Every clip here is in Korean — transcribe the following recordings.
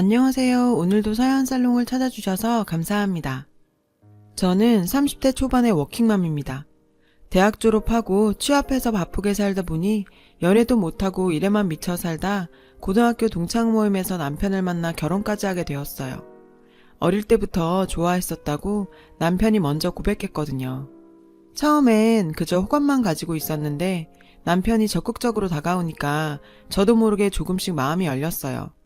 안녕하세요. 오늘도 사연 살롱을 찾아주셔서 감사합니다. 저는 30대 초반의 워킹맘입니다. 대학 졸업하고 취업해서 바쁘게 살다 보니 연애도 못하고 일에만 미쳐 살다 고등학교 동창 모임에서 남편을 만나 결혼까지 하게 되었어요. 어릴 때부터 좋아했었다고 남편이 먼저 고백했거든요. 처음엔 그저 호감만 가지고 있었는데 남편이 적극적으로 다가오니까 저도 모르게 조금씩 마음이 열렸어요.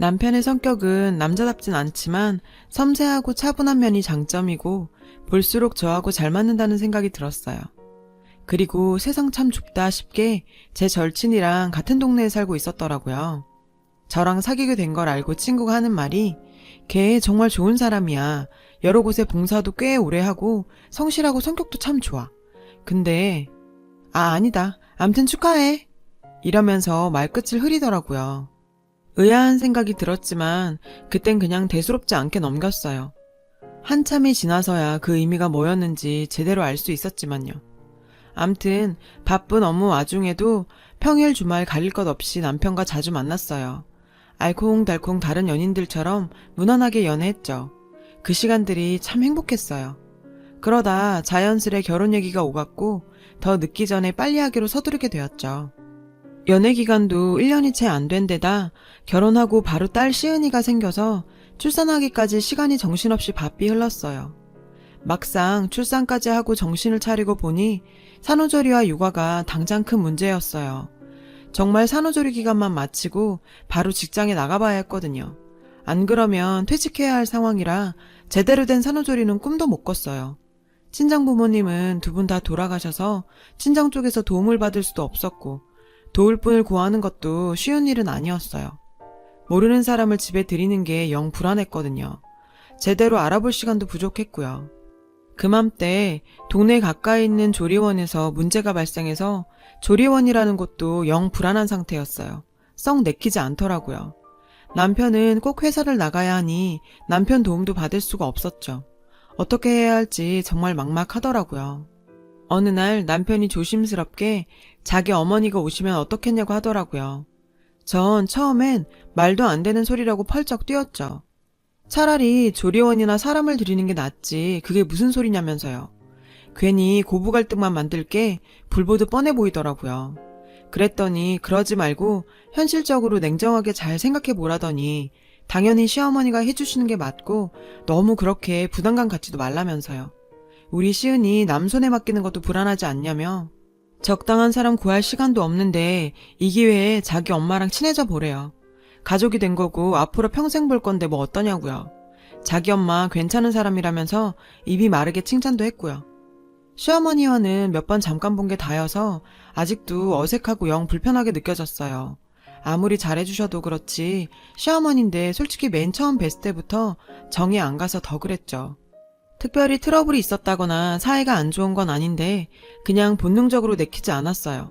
남편의 성격은 남자답진 않지만 섬세하고 차분한 면이 장점이고 볼수록 저하고 잘 맞는다는 생각이 들었어요. 그리고 세상 참 좁다 싶게 제 절친이랑 같은 동네에 살고 있었더라고요. 저랑 사귀게 된 걸 알고 친구가 하는 말이 걔 정말 좋은 사람이야. 여러 곳에 봉사도 꽤 오래 하고 성실하고 성격도 참 좋아. 근데 아 아니다. 암튼 축하해. 이러면서 말끝을 흐리더라고요. 의아한 생각이 들었지만 그땐 그냥 대수롭지 않게 넘겼어요. 한참이 지나서야 그 의미가 뭐였는지 제대로 알 수 있었지만요. 암튼 바쁜 업무 와중에도 평일 주말 가릴 것 없이 남편과 자주 만났어요. 알콩달콩 다른 연인들처럼 무난하게 연애했죠. 그 시간들이 참 행복했어요. 그러다 자연스레 결혼 얘기가 오갔고 더 늦기 전에 빨리 하기로 서두르게 되었죠. 연애 기간도 1년이 채 안 된 데다 결혼하고 바로 딸 시은이가 생겨서 출산하기까지 시간이 정신없이 바삐 흘렀어요. 막상 출산까지 하고 정신을 차리고 보니 산후조리와 육아가 당장 큰 문제였어요. 정말 산후조리 기간만 마치고 바로 직장에 나가봐야 했거든요. 안 그러면 퇴직해야 할 상황이라 제대로 된 산후조리는 꿈도 못 꿨어요. 친정 부모님은 두 분 다 돌아가셔서 친정 쪽에서 도움을 받을 수도 없었고 도울 분을 구하는 것도 쉬운 일은 아니었어요. 모르는 사람을 집에 들이는 게 영 불안했거든요. 제대로 알아볼 시간도 부족했고요. 그맘때 동네 가까이 있는 조리원에서 문제가 발생해서 조리원이라는 곳도 영 불안한 상태였어요. 썩 내키지 않더라고요. 남편은 꼭 회사를 나가야 하니 남편 도움도 받을 수가 없었죠. 어떻게 해야 할지 정말 막막하더라고요. 어느 날 남편이 조심스럽게 자기 어머니가 오시면 어떻겠냐고 하더라고요. 전 처음엔 말도 안 되는 소리라고 펄쩍 뛰었죠. 차라리 조리원이나 사람을 들이는 게 낫지 그게 무슨 소리냐면서요. 괜히 고부 갈등만 만들 게 불보듯 뻔해 보이더라고요. 그랬더니 그러지 말고 현실적으로 냉정하게 잘 생각해 보라더니 당연히 시어머니가 해주시는 게 맞고 너무 그렇게 부담감 갖지도 말라면서요. 우리 시은이 남 손에 맡기는 것도 불안하지 않냐며 적당한 사람 구할 시간도 없는데 이 기회에 자기 엄마랑 친해져 보래요. 가족이 된 거고 앞으로 평생 볼 건데 뭐 어떠냐고요. 자기 엄마 괜찮은 사람이라면서 입이 마르게 칭찬도 했고요. 시어머니와는 몇 번 잠깐 본 게 다여서 아직도 어색하고 영 불편하게 느껴졌어요. 아무리 잘해주셔도 그렇지 시어머니인데 솔직히 맨 처음 뵀을 때부터 정이 안 가서 더 그랬죠. 특별히 트러블이 있었다거나 사이가 안 좋은 건 아닌데 그냥 본능적으로 내키지 않았어요.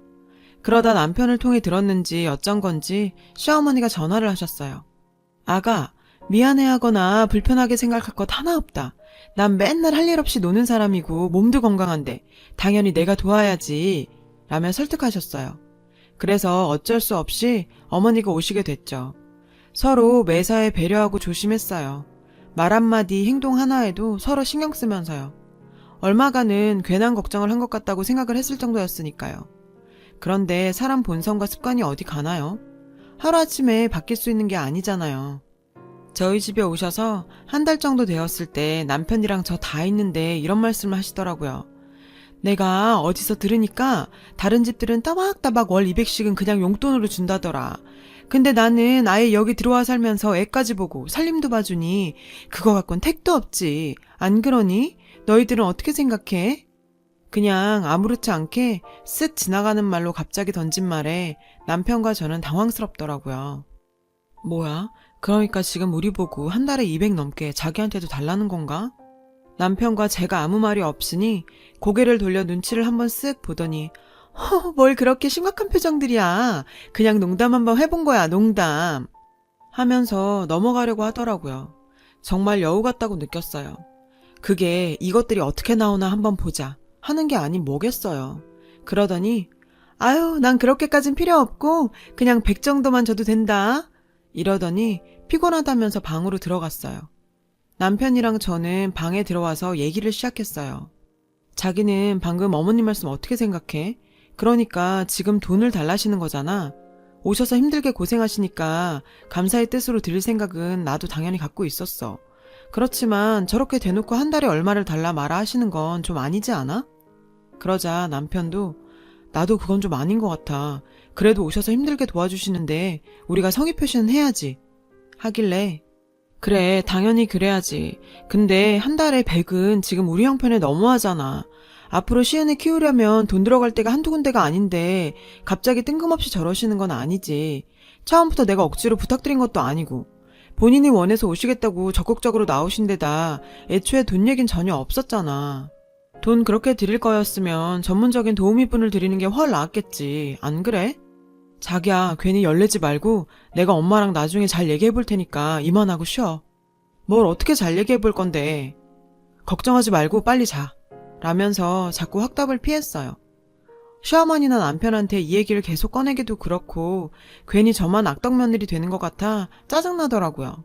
그러다 남편을 통해 들었는지 어쩐 건지 시어머니가 전화를 하셨어요. 아가, 미안해하거나 불편하게 생각할 것 하나 없다. 난 맨날 할 일 없이 노는 사람이고 몸도 건강한데 당연히 내가 도와야지. 라며 설득하셨어요. 그래서 어쩔 수 없이 어머니가 오시게 됐죠. 서로 매사에 배려하고 조심했어요. 말 한마디 행동 하나에도 서로 신경 쓰면서요. 얼마간은 괜한 걱정을 한 것 같다고 생각을 했을 정도였으니까요. 그런데 사람 본성과 습관이 어디 가나요? 하루아침에 바뀔 수 있는 게 아니잖아요. 저희 집에 오셔서 한 달 정도 되었을 때 남편이랑 저 다 있는데 이런 말씀을 하시더라고요. 내가 어디서 들으니까 다른 집들은 따박따박 월 200씩은 그냥 용돈으로 준다더라. 근데 나는 아예 여기 들어와 살면서 애까지 보고 살림도 봐주니 그거 갖곤 택도 없지. 안 그러니? 너희들은 어떻게 생각해? 그냥 아무렇지 않게 쓱 지나가는 말로 갑자기 던진 말에 남편과 저는 당황스럽더라고요. 뭐야? 그러니까 지금 우리 보고 한 달에 200 넘게 자기한테도 달라는 건가? 남편과 제가 아무 말이 없으니 고개를 돌려 눈치를 한번 쓱 보더니 허, 뭘 그렇게 심각한 표정들이야. 그냥 농담 한번 해본 거야, 농담. 하면서 넘어가려고 하더라고요. 정말 여우 같다고 느꼈어요. 그게 이것들이 어떻게 나오나 한번 보자. 하는 게 아닌 뭐겠어요. 그러더니, 아유, 난 그렇게까진 필요 없고, 그냥 100 정도만 줘도 된다. 이러더니, 피곤하다면서 방으로 들어갔어요. 남편이랑 저는 방에 들어와서 얘기를 시작했어요. 자기는 방금 어머님 말씀 어떻게 생각해? 그러니까 지금 돈을 달라시는 거잖아. 오셔서 힘들게 고생하시니까 감사의 뜻으로 드릴 생각은 나도 당연히 갖고 있었어. 그렇지만 저렇게 대놓고 한 달에 얼마를 달라 말아 하시는 건 좀 아니지 않아? 그러자 남편도 나도 그건 좀 아닌 것 같아. 그래도 오셔서 힘들게 도와주시는데 우리가 성의 표시는 해야지. 하길래 그래 당연히 그래야지. 근데 한 달에 100은 지금 우리 형편에 너무하잖아. 앞으로 시은을 키우려면 돈 들어갈 데가 한두 군데가 아닌데 갑자기 뜬금없이 저러시는 건 아니지. 처음부터 내가 억지로 부탁드린 것도 아니고 본인이 원해서 오시겠다고 적극적으로 나오신 데다 애초에 돈 얘긴 전혀 없었잖아. 돈 그렇게 드릴 거였으면 전문적인 도우미분을 드리는 게훨 나았겠지. 안 그래? 자기야, 괜히 열내지 말고 내가 엄마랑 나중에 잘 얘기해 볼 테니까 이만하고 쉬어. 뭘 어떻게 잘 얘기해 볼 건데. 걱정하지 말고 빨리 자. 라면서 자꾸 확답을 피했어요. 시어머니나 남편한테 이 얘기를 계속 꺼내기도 그렇고 괜히 저만 악덕 며느리 되는 것 같아 짜증나더라고요.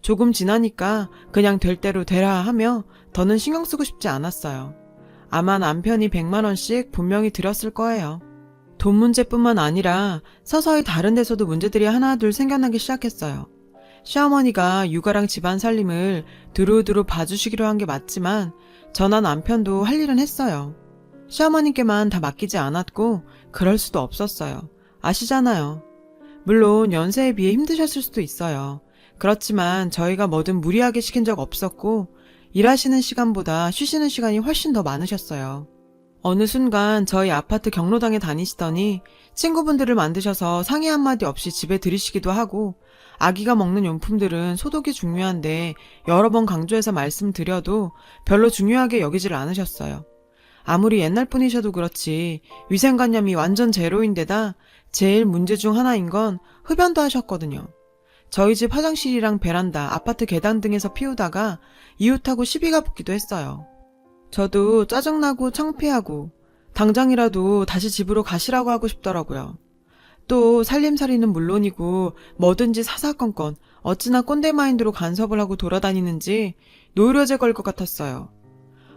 조금 지나니까 그냥 될 대로 되라 하며 더는 신경 쓰고 싶지 않았어요. 아마 남편이 100만 원씩 분명히 들였을 거예요. 돈 문제뿐만 아니라 서서히 다른 데서도 문제들이 하나둘 생겨나기 시작했어요. 시어머니가 육아랑 집안 살림을 두루두루 봐주시기로 한 게 맞지만 저나 남편도 할 일은 했어요. 시어머님께만 다 맡기지 않았고 그럴 수도 없었어요. 아시잖아요. 물론 연세에 비해 힘드셨을 수도 있어요. 그렇지만 저희가 뭐든 무리하게 시킨 적 없었고 일하시는 시간보다 쉬시는 시간이 훨씬 더 많으셨어요. 어느 순간 저희 아파트 경로당에 다니시더니 친구분들을 만드셔서 상의 한마디 없이 집에 들이시기도 하고 아기가 먹는 용품들은 소독이 중요한데 여러 번 강조해서 말씀드려도 별로 중요하게 여기질 않으셨어요. 아무리 옛날 분이셔도 그렇지 위생관념이 완전 제로인데다 제일 문제 중 하나인 건 흡연도 하셨거든요. 저희 집 화장실이랑 베란다, 아파트 계단 등에서 피우다가 이웃하고 시비가 붙기도 했어요. 저도 짜증나고 창피하고 당장이라도 다시 집으로 가시라고 하고 싶더라고요. 또 살림살이는 물론이고 뭐든지 사사건건 어찌나 꼰대 마인드로 간섭을 하고 돌아다니는지 노이로제 걸 것 같았어요.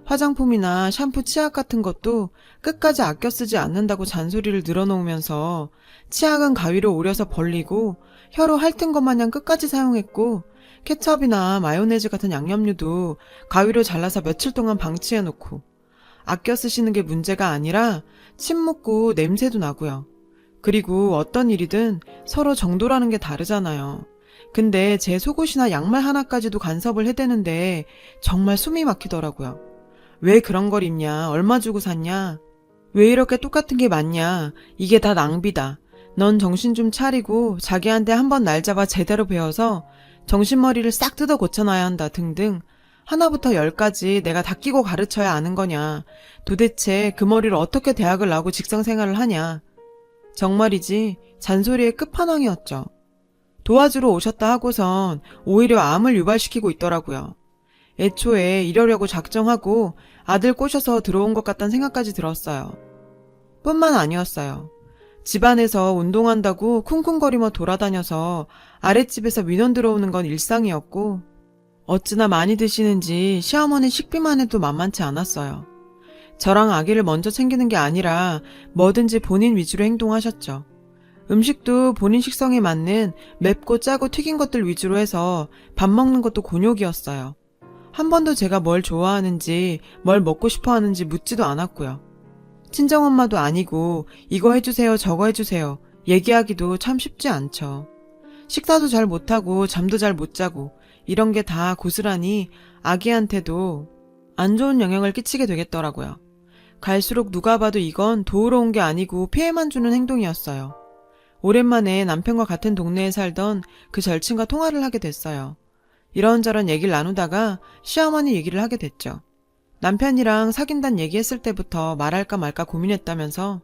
화장품이나 샴푸 치약 같은 것도 끝까지 아껴 쓰지 않는다고 잔소리를 늘어놓으면서 치약은 가위로 오려서 벌리고 혀로 핥은 것 마냥 끝까지 사용했고 케첩이나 마요네즈 같은 양념류도 가위로 잘라서 며칠 동안 방치해 놓고 아껴 쓰시는 게 문제가 아니라 침 묻고 냄새도 나고요. 그리고 어떤 일이든 서로 정도라는 게 다르잖아요. 근데 제 속옷이나 양말 하나까지도 간섭을 해대는데 정말 숨이 막히더라고요. 왜 그런 걸 입냐? 얼마 주고 샀냐? 왜 이렇게 똑같은 게 맞냐? 이게 다 낭비다. 넌 정신 좀 차리고 자기한테 한번 날 잡아 제대로 배워서 정신머리를 싹 뜯어 고쳐놔야 한다 등등 하나부터 열까지 내가 다 끼고 가르쳐야 아는 거냐. 도대체 그 머리를 어떻게 대학을 나오고 직장 생활을 하냐. 정말이지 잔소리의 끝판왕이었죠. 도와주러 오셨다 하고선 오히려 암을 유발시키고 있더라고요. 애초에 이러려고 작정하고 아들 꼬셔서 들어온 것 같다는 생각까지 들었어요. 뿐만 아니었어요. 집안에서 운동한다고 쿵쿵거리며 돌아다녀서 아랫집에서 민원 들어오는 건 일상이었고 어찌나 많이 드시는지 시어머니 식비만 해도 만만치 않았어요. 저랑 아기를 먼저 챙기는 게 아니라 뭐든지 본인 위주로 행동하셨죠. 음식도 본인 식성에 맞는 맵고 짜고 튀긴 것들 위주로 해서 밥 먹는 것도 곤욕이었어요. 한 번도 제가 뭘 좋아하는지 뭘 먹고 싶어 하는지 묻지도 않았고요. 친정엄마도 아니고 이거 해주세요 저거 해주세요 얘기하기도 참 쉽지 않죠. 식사도 잘 못하고 잠도 잘 못 자고 이런 게 다 고스란히 아기한테도 안 좋은 영향을 끼치게 되겠더라고요. 갈수록 누가 봐도 이건 도우러 온 게 아니고 피해만 주는 행동이었어요. 오랜만에 남편과 같은 동네에 살던 그 절친과 통화를 하게 됐어요. 이런저런 얘기를 나누다가 시어머니 얘기를 하게 됐죠. 남편이랑 사귄단 얘기했을 때부터 말할까 말까 고민했다면서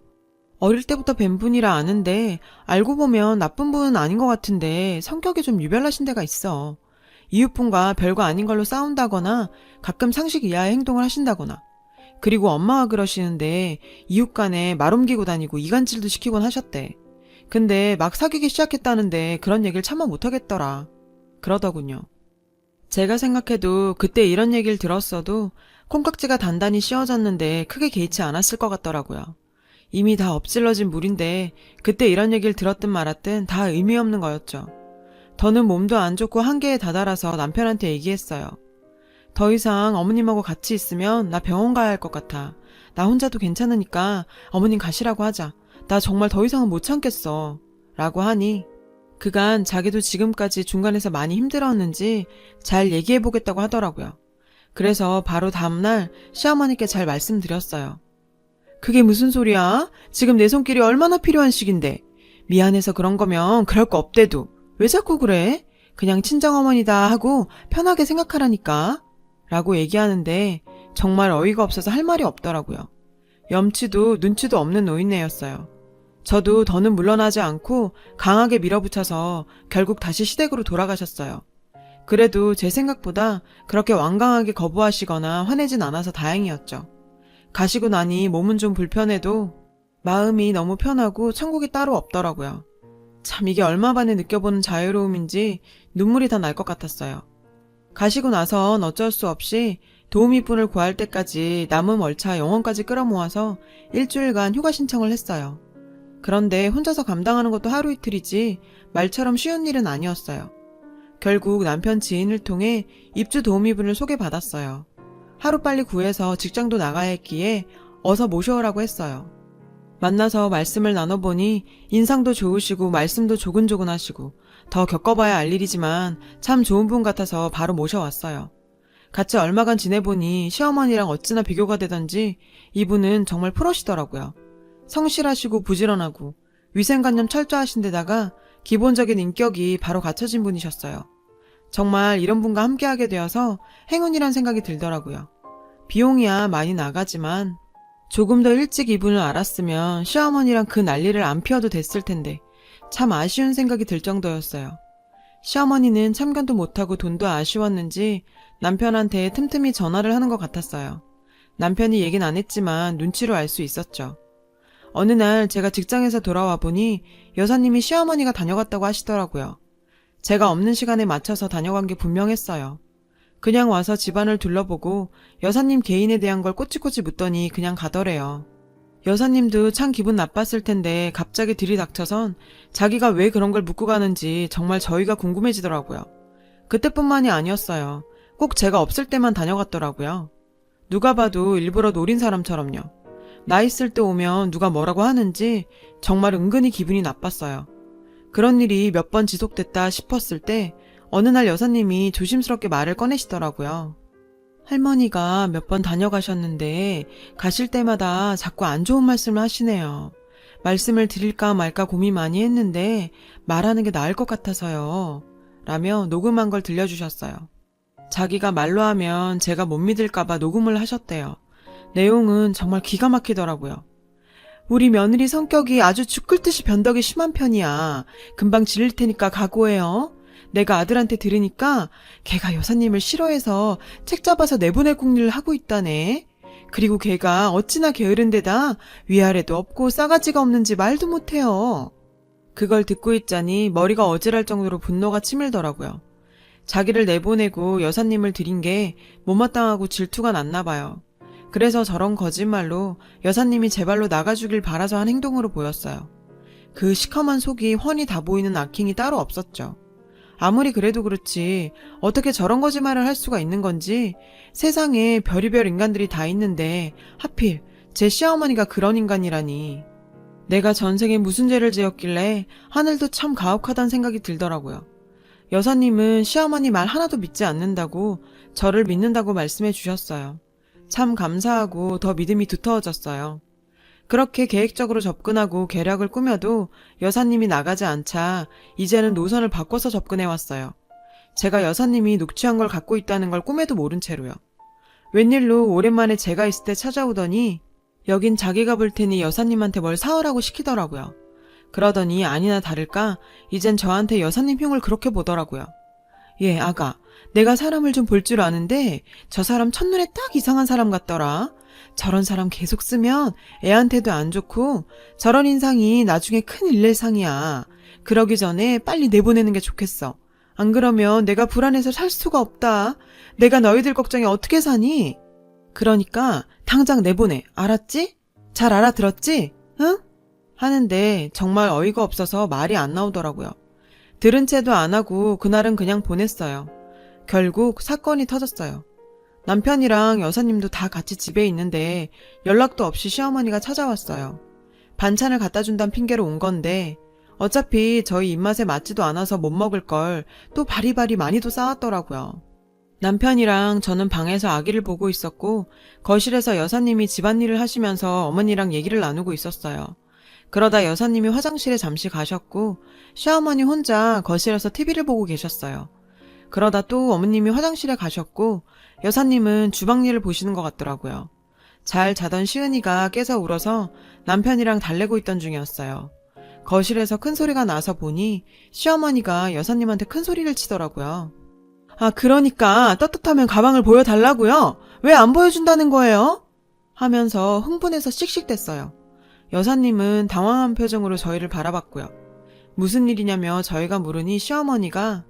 어릴 때부터 뵌 분이라 아는데 알고 보면 나쁜 분은 아닌 것 같은데 성격이 좀 유별나신 데가 있어. 이웃분과 별거 아닌 걸로 싸운다거나 가끔 상식 이하의 행동을 하신다거나 그리고 엄마가 그러시는데 이웃 간에 말 옮기고 다니고 이간질도 시키곤 하셨대. 근데 막 사귀기 시작했다는데 그런 얘기를 참아 못하겠더라. 그러더군요. 제가 생각해도 그때 이런 얘기를 들었어도 콩깍지가 단단히 씌워졌는데 크게 개의치 않았을 것 같더라고요. 이미 다 엎질러진 물인데 그때 이런 얘기를 들었든 말았든 다 의미 없는 거였죠. 더는 몸도 안 좋고 한계에 다다라서 남편한테 얘기했어요. 더 이상 어머님하고 같이 있으면 나 병원 가야 할 것 같아. 나 혼자도 괜찮으니까 어머님 가시라고 하자. 나 정말 더 이상은 못 참겠어. 라고 하니 그간 자기도 지금까지 중간에서 많이 힘들었는지 잘 얘기해 보겠다고 하더라고요. 그래서 바로 다음날 시어머니께 잘 말씀드렸어요. 그게 무슨 소리야? 지금 내 손길이 얼마나 필요한 시긴데. 미안해서 그런 거면 그럴 거 없대도. 왜 자꾸 그래? 그냥 친정어머니다 하고 편하게 생각하라니까. 라고 얘기하는데 정말 어이가 없어서 할 말이 없더라고요. 염치도 눈치도 없는 노인네였어요. 저도 더는 물러나지 않고 강하게 밀어붙여서 결국 다시 시댁으로 돌아가셨어요. 그래도 제 생각보다 그렇게 완강하게 거부하시거나 화내진 않아서 다행이었죠. 가시고 나니 몸은 좀 불편해도 마음이 너무 편하고 천국이 따로 없더라고요. 참 이게 얼마 만에 느껴보는 자유로움인지 눈물이 다 날 것 같았어요. 가시고 나선 어쩔 수 없이 도우미분을 구할 때까지 남은 월차 영원까지 끌어모아서 일주일간 휴가 신청을 했어요. 그런데 혼자서 감당하는 것도 하루 이틀이지 말처럼 쉬운 일은 아니었어요. 결국 남편 지인을 통해 입주 도우미분을 소개받았어요. 하루빨리 구해서 직장도 나가야 했기에 어서 모셔오라고 했어요. 만나서 말씀을 나눠보니 인상도 좋으시고 말씀도 조근조근하시고 더 겪어봐야 알 일이지만 참 좋은 분 같아서 바로 모셔왔어요. 같이 얼마간 지내보니 시어머니랑 어찌나 비교가 되던지 이분은 정말 프로시더라고요. 성실하시고 부지런하고 위생관념 철저하신 데다가 기본적인 인격이 바로 갖춰진 분이셨어요. 정말 이런 분과 함께하게 되어서 행운이란 생각이 들더라고요. 비용이야 많이 나가지만 조금 더 일찍 이분을 알았으면 시어머니랑 그 난리를 안 피워도 됐을 텐데 참 아쉬운 생각이 들 정도였어요. 시어머니는 참견도 못하고 돈도 아쉬웠는지 남편한테 틈틈이 전화를 하는 것 같았어요. 남편이 얘긴 안 했지만 눈치로 알 수 있었죠. 어느 날 제가 직장에서 돌아와 보니 여사님이 시어머니가 다녀갔다고 하시더라고요. 제가 없는 시간에 맞춰서 다녀간 게 분명했어요. 그냥 와서 집안을 둘러보고 여사님 개인에 대한 걸 꼬치꼬치 묻더니 그냥 가더래요. 여사님도 참 기분 나빴을 텐데 갑자기 들이닥쳐선 자기가 왜 그런 걸 묻고 가는지 정말 저희가 궁금해지더라고요. 그때뿐만이 아니었어요. 꼭 제가 없을 때만 다녀갔더라고요. 누가 봐도 일부러 노린 사람처럼요. 나 있을 때 오면 누가 뭐라고 하는지 정말 은근히 기분이 나빴어요. 그런 일이 몇 번 지속됐다 싶었을 때 어느 날 여사님이 조심스럽게 말을 꺼내시더라고요. 할머니가 몇 번 다녀가셨는데 가실 때마다 자꾸 안 좋은 말씀을 하시네요. 말씀을 드릴까 말까 고민 많이 했는데 말하는 게 나을 것 같아서요. 라며 녹음한 걸 들려주셨어요. 자기가 말로 하면 제가 못 믿을까봐 녹음을 하셨대요. 내용은 정말 기가 막히더라고요. 우리 며느리 성격이 아주 죽을 듯이 변덕이 심한 편이야. 금방 질릴 테니까 각오해요. 내가 아들한테 들으니까 걔가 여사님을 싫어해서 책 잡아서 내보낼 궁리를 하고 있다네. 그리고 걔가 어찌나 게으른 데다 위아래도 없고 싸가지가 없는지 말도 못해요. 그걸 듣고 있자니 머리가 어지랄 정도로 분노가 치밀더라고요. 자기를 내보내고 여사님을 들인 게 못마땅하고 질투가 났나 봐요. 그래서 저런 거짓말로 여사님이 제 발로 나가주길 바라서 한 행동으로 보였어요. 그 시커먼 속이 훤히 다 보이는 악행이 따로 없었죠. 아무리 그래도 그렇지 어떻게 저런 거짓말을 할 수가 있는 건지 세상에 별의별 인간들이 다 있는데 하필 제 시어머니가 그런 인간이라니. 내가 전생에 무슨 죄를 지었길래 하늘도 참 가혹하단 생각이 들더라고요. 여사님은 시어머니 말 하나도 믿지 않는다고 저를 믿는다고 말씀해 주셨어요. 참 감사하고 더 믿음이 두터워졌어요. 그렇게 계획적으로 접근하고 계략을 꾸며도 여사님이 나가지 않자 이제는 노선을 바꿔서 접근해 왔어요. 제가 여사님이 녹취한 걸 갖고 있다는 걸 꿈에도 모른 채로요. 웬일로 오랜만에 제가 있을 때 찾아오더니 여긴 자기가 볼 테니 여사님한테 뭘 사오라고 시키더라고요. 그러더니 아니나 다를까 이젠 저한테 여사님 흉을 그렇게 보더라고요. 예, 아가. 내가 사람을 좀 볼 줄 아는데 저 사람 첫눈에 딱 이상한 사람 같더라. 저런 사람 계속 쓰면 애한테도 안 좋고 저런 인상이 나중에 큰 일낼 상이야. 그러기 전에 빨리 내보내는 게 좋겠어. 안 그러면 내가 불안해서 살 수가 없다. 내가 너희들 걱정에 어떻게 사니? 그러니까 당장 내보내. 알았지? 잘 알아들었지? 응? 하는데 정말 어이가 없어서 말이 안 나오더라고요. 들은 채도 안 하고 그날은 그냥 보냈어요. 결국 사건이 터졌어요. 남편이랑 여사님도 다 같이 집에 있는데 연락도 없이 시어머니가 찾아왔어요. 반찬을 갖다 준다는 핑계로 온 건데 어차피 저희 입맛에 맞지도 않아서 못 먹을 걸 또 바리바리 많이도 싸왔더라고요. 남편이랑 저는 방에서 아기를 보고 있었고 거실에서 여사님이 집안일을 하시면서 어머니랑 얘기를 나누고 있었어요. 그러다 여사님이 화장실에 잠시 가셨고 시어머니 혼자 거실에서 TV를 보고 계셨어요. 그러다 또 어머님이 화장실에 가셨고 여사님은 주방 일을 보시는 것 같더라고요. 잘 자던 시은이가 깨서 울어서 남편이랑 달래고 있던 중이었어요. 거실에서 큰 소리가 나서 보니 시어머니가 여사님한테 큰 소리를 치더라고요. 아, 그러니까 떳떳하면 가방을 보여달라고요? 왜 안 보여준다는 거예요? 하면서 흥분해서 씩씩댔어요. 여사님은 당황한 표정으로 저희를 바라봤고요. 무슨 일이냐며 저희가 물으니 시어머니가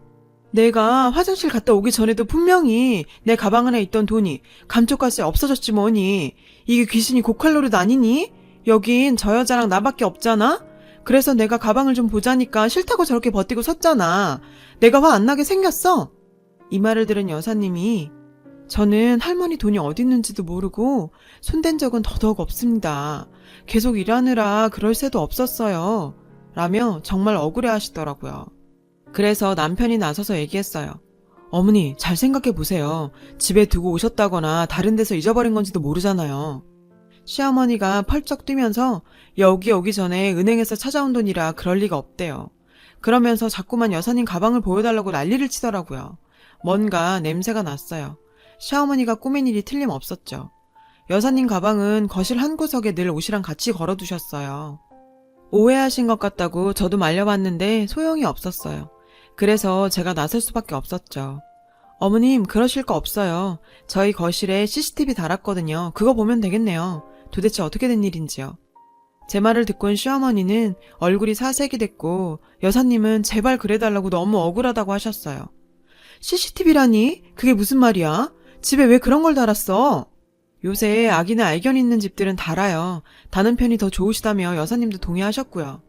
내가 화장실 갔다 오기 전에도 분명히 내 가방 안에 있던 돈이 감쪽같이 없어졌지 뭐니. 이게 귀신이 고칼로리도 아니니? 여긴 저 여자랑 나밖에 없잖아? 그래서 내가 가방을 좀 보자니까 싫다고 저렇게 버티고 섰잖아. 내가 화 안 나게 생겼어? 이 말을 들은 여사님이 저는 할머니 돈이 어디 있는지도 모르고 손댄 적은 더더욱 없습니다. 계속 일하느라 그럴 새도 없었어요. 라며 정말 억울해 하시더라고요. 그래서 남편이 나서서 얘기했어요. 어머니, 잘 생각해 보세요. 집에 두고 오셨다거나 다른 데서 잊어버린 건지도 모르잖아요. 시어머니가 펄쩍 뛰면서 여기 오기 전에 은행에서 찾아온 돈이라 그럴 리가 없대요. 그러면서 자꾸만 여사님 가방을 보여달라고 난리를 치더라고요. 뭔가 냄새가 났어요. 시어머니가 꾸민 일이 틀림없었죠. 여사님 가방은 거실 한 구석에 늘 옷이랑 같이 걸어두셨어요. 오해하신 것 같다고 저도 말려봤는데 소용이 없었어요. 그래서 제가 나설 수밖에 없었죠. 어머님, 그러실 거 없어요. 저희 거실에 CCTV 달았거든요. 그거 보면 되겠네요. 도대체 어떻게 된 일인지요. 제 말을 온 시어머니는 얼굴이 사색이 됐고, 여사님은 제발 그래달라고 너무 억울하다고 하셨어요. CCTV라니? 그게 무슨 말이야? 집에 왜 그런 걸 달았어? 요새 아기나 알견 있는 집들은 달아요. 다는 편이 더 좋으시다며 여사님도 동의하셨고요.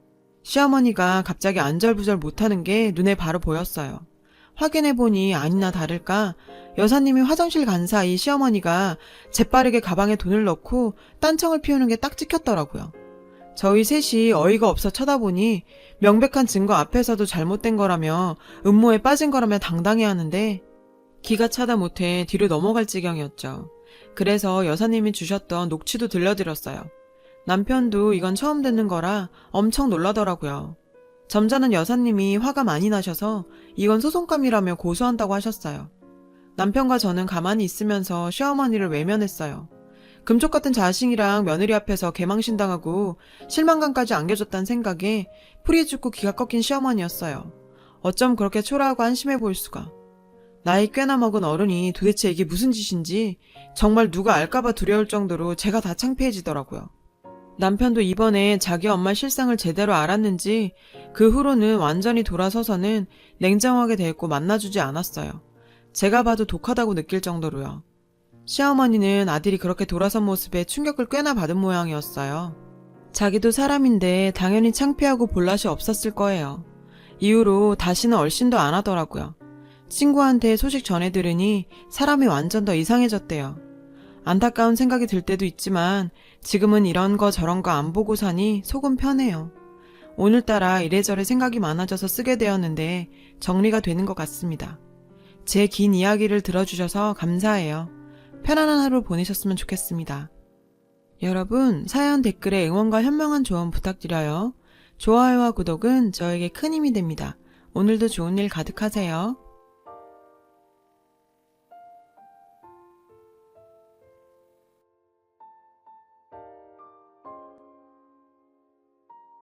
시어머니가 갑자기 안절부절 못하는 게 눈에 바로 보였어요. 확인해보니 아니나 다를까 여사님이 화장실 간 사이 시어머니가 재빠르게 가방에 돈을 넣고 딴청을 피우는 게 딱 찍혔더라고요. 저희 셋이 어이가 없어 쳐다보니 명백한 증거 앞에서도 잘못된 거라며 음모에 빠진 거라며 당당해 하는데 기가 차다 못해 뒤로 넘어갈 지경이었죠. 그래서 여사님이 주셨던 녹취도 들려드렸어요. 남편도 이건 처음 듣는 거라 엄청 놀라더라고요. 점잖은 여사님이 화가 많이 나셔서 이건 소송감이라며 고소한다고 하셨어요. 남편과 저는 가만히 있으면서 시어머니를 외면했어요. 금쪽 같은 자식이랑 며느리 앞에서 개망신당하고 실망감까지 안겨줬다는 생각에 풀이 죽고 기가 꺾인 시어머니였어요. 어쩜 그렇게 초라하고 한심해 보일 수가. 나이 꽤나 먹은 어른이 도대체 이게 무슨 짓인지 정말 누가 알까봐 두려울 정도로 제가 다 창피해지더라고요. 남편도 이번에 자기 엄마 실상을 제대로 알았는지 그 후로는 완전히 돌아서서는 냉정하게 대했고 만나주지 않았어요. 제가 봐도 독하다고 느낄 정도로요. 시어머니는 아들이 그렇게 돌아선 모습에 충격을 꽤나 받은 모양이었어요. 자기도 사람인데 당연히 창피하고 볼낯이 없었을 거예요. 이후로 다시는 얼씬도 안 하더라고요. 친구한테 소식 전해 들으니 사람이 완전 더 이상해졌대요. 안타까운 생각이 들 때도 있지만 지금은 이런 거 저런 거 안 보고 사니 속은 편해요. 오늘따라 이래저래 생각이 많아져서 쓰게 되었는데 정리가 되는 것 같습니다. 제 긴 이야기를 들어주셔서 감사해요. 편안한 하루 보내셨으면 좋겠습니다. 여러분, 사연 댓글에 응원과 현명한 조언 부탁드려요. 좋아요와 구독은 저에게 큰 힘이 됩니다. 오늘도 좋은 일 가득하세요.